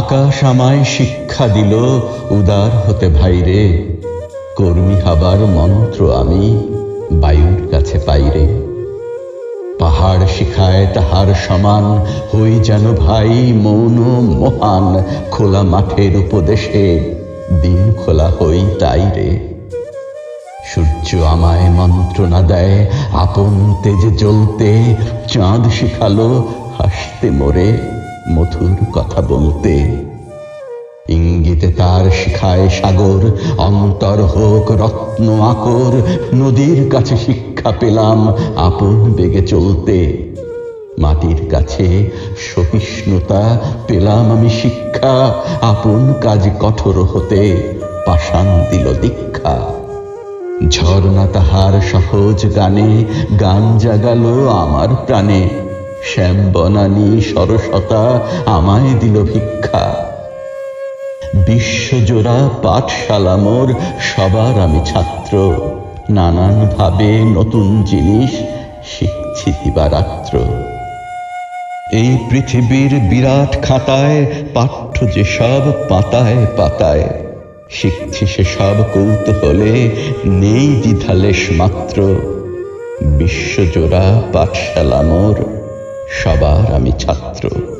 আকাশ আমায় শিক্ষা দিল, উদার হতে ভাইরে। কর্মী হবার মন্ত্র আমি বায়ুর কাছে পাইরে পাহাড় শিখায় তাহার সমান, হই যেন ভাই মৌন মহান, খোলা মাঠের উপদেশে দিন খোলা হই তাই রে। সূর্য আমায় মন্ত্রণা দেয়, আপন তেজে জ্বলতে চাঁদ শিখালো হাসতে মোরে। মধুর কথা বলতে। ইঙ্গিতে তার শিখায় সাগর, অন্তর হোক রত্ন আকর, নদীর কাছে শিক্ষা পেলাম আপন বেগে চলতে। মাটির কাছে সহিষ্ণুতা পেলাম আমি শিক্ষা, আপন কাজ কঠোর হতে পাষাণ দিল দীক্ষা। ঝর্ণা তাহার সহজ গানে, গান জাগালো আমার প্রাণে। শ্যাম বনানী সরসতা আমায় দিল ভিক্ষা। বিশ্বজোড়া পাঠশালা মোর, সবার আমি ছাত্র। নানান ভাবে নতুন জিনিস শিখছি দিবারাত্র এই পৃথিবীর বিরাট খাতায়, পাঠ্য যেসব পাতায় পাতায়, শিখছি সেসব কৌতূহলে, নেই দ্বিধালেশ মাত্র। বিশ্বজোড়া পাঠশালা মোর। সবার আমি ছাত্র।